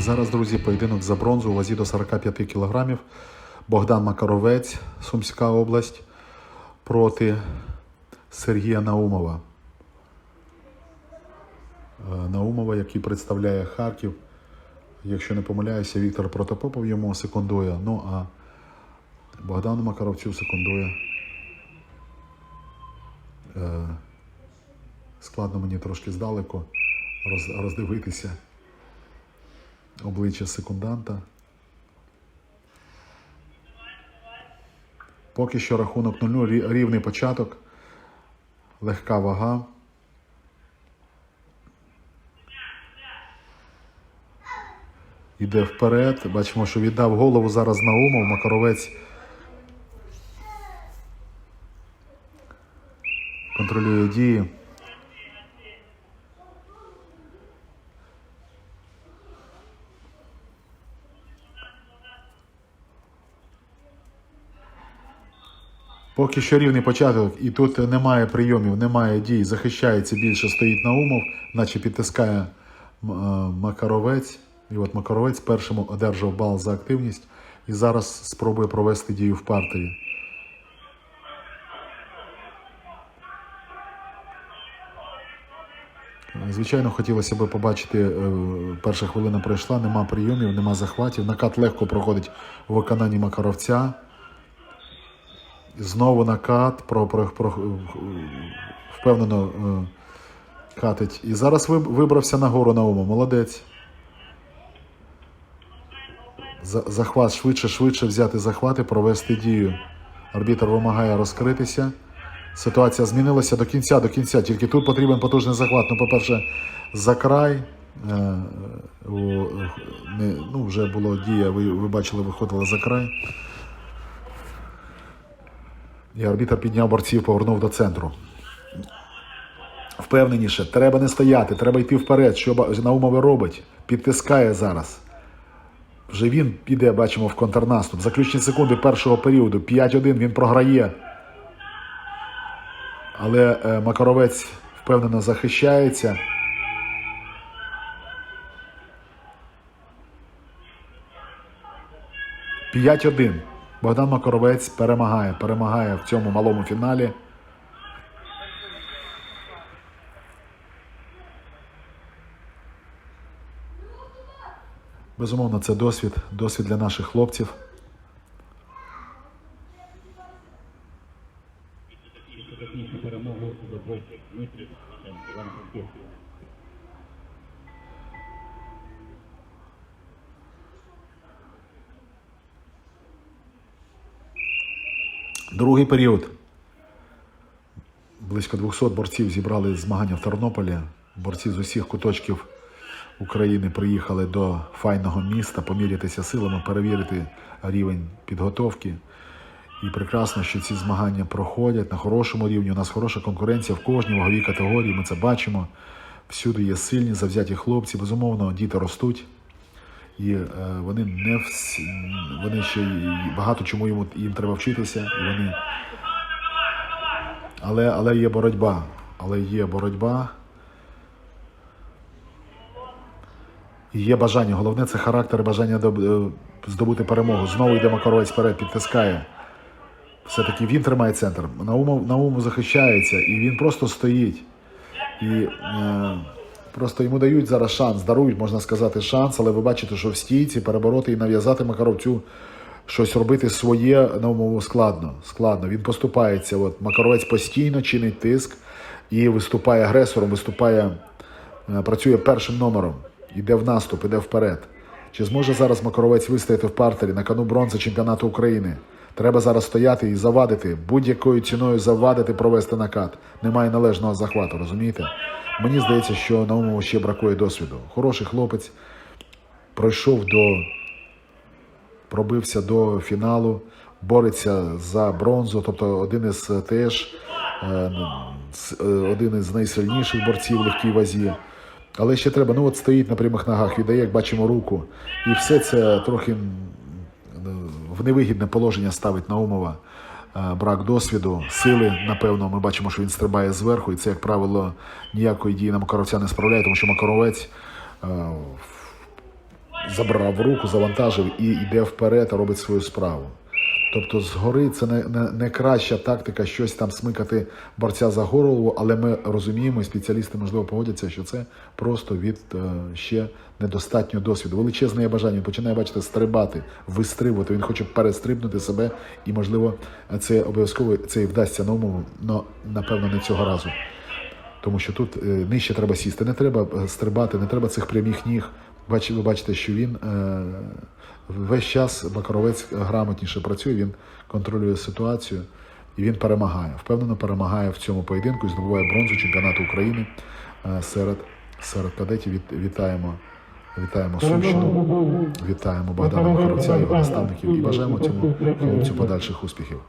Зараз, друзі, поєдинок за бронзу у вазі до 45 кілограмів. Богдан Макаровець, Сумська область, проти Сергія Наумова. Е, Наумова, який представляє Харків. Якщо не помиляюся, Віктор Протопопов йому секундує. Ну а Богдану Макаровцю секундує. Е, Складно мені трошки здалеку роздивитися обличчя секунданта. Поки що рахунок 0-0, рівний початок, легка вага. Іде вперед. Бачимо, що віддав голову зараз Наумов. Макаровець контролює дії. Поки що рівний початок, і тут немає прийомів, немає дій, захищається більше, стоїть Наумов, наче підтискає е, Макаровець. І от Макаровець першим одержав бал за активність і зараз спробує провести дію в партері. Звичайно, хотілося б побачити, е, перша хвилина пройшла, нема прийомів, нема захватів. Накат легко проходить у виконанні Макаровця. Знову накат, про, про, про, впевнено е, катить. І зараз ви- вибрався нагору Наума. Молодець. За- Захват швидше, швидше взяти захват і провести дію. Арбітр вимагає розкритися. Ситуація змінилася до кінця, до кінця. Тільки тут потрібен потужний захват. Ну, по-перше, за край. Е, ну, вже була дія, ви, ви бачили, виходила за край. І арбітр підняв борців, повернув до центру. Впевненіше, треба не стояти, треба йти вперед. Що Ба- Наумов робить? Підтискає зараз. Вже він піде, бачимо, в контрнаступ. Заключні секунди першого періоду. 5-1 він програє. Але е, Макаровець впевнено захищається. П'ять 1 Богдан Макаровець перемагає, перемагає в цьому малому фіналі. Безумовно, це досвід, досвід для наших хлопців. перемогу Другий період. Близько 200 борців зібрали змагання в Тернополі. Борці з усіх куточків України приїхали до файного міста помірятися силами, перевірити рівень підготовки. І прекрасно, що ці змагання проходять на хорошому рівні. У нас хороша конкуренція в кожній ваговій категорії. Ми це бачимо. Всюди є сильні, завзяті хлопці. Безумовно, діти ростуть. І е, вони не всі, вони ще багато чому їм, їм треба вчитися, і вони. Але, але є боротьба. Але є боротьба. І є бажання. Головне це характер бажання е, здобути перемогу. Знову йде Макаровець вперед, підтискає. Все-таки він тримає центр. Наумов, Наумов захищається, і він просто стоїть. І е, просто йому дають зараз шанс, дарують, можна сказати, шанс, але ви бачите, що в стійці перебороти і нав'язати Макаровцю щось робити своє Наумову складно. складно. Він поступається. От Макаровець постійно чинить тиск і виступає агресором, виступає, е, працює першим номером, іде в наступ, іде вперед. Чи зможе зараз Макаровець вистояти в партері на кону бронзи чемпіонату України? Треба зараз стояти і завадити, будь-якою ціною завадити, провести накат. Немає належного захвату, розумієте? Мені здається, що Наумову ще бракує досвіду. Хороший хлопець пройшов до пробився до фіналу, бореться за бронзу, тобто один із теж е, е, один із найсильніших борців в легкій вазі. Але ще треба, ну от стоїть на прямих ногах, віддає, як бачимо, руку. І все це трохи в невигідне положення ставить Наумова. Е, Брак досвіду, сили, напевно, ми бачимо, що він стрибає зверху, і це, як правило, ніякої дії на Макаровця не справляє, тому що Макаровець е, забрав руку, завантажив і йде вперед, робить свою справу. Тобто згори це не, не, не краща тактика щось там смикати борця за голову, але ми розуміємо, і спеціалісти можливо погодяться, що це просто від е, ще недостатнього досвіду. Величезне бажання. Він починає бачити стрибати, вистрибувати. Він хоче перестрибнути себе, і можливо це обов'язково це і вдасться на умову, але напевно не цього разу. Тому що тут е, нижче треба сісти, не треба е, стрибати, не треба цих прямих ніг. Ви бачите, що він е, весь час Бакаровець грамотніше працює, він контролює ситуацію і він перемагає. Впевнено, перемагає в цьому поєдинку і здобуває бронзу чемпіонату України е, серед, серед кадетів. Вітаємо, вітаємо Сумщину, вітаємо Богдана Макаровця, його наставників і бажаємо цьому хлопцю подальших успіхів.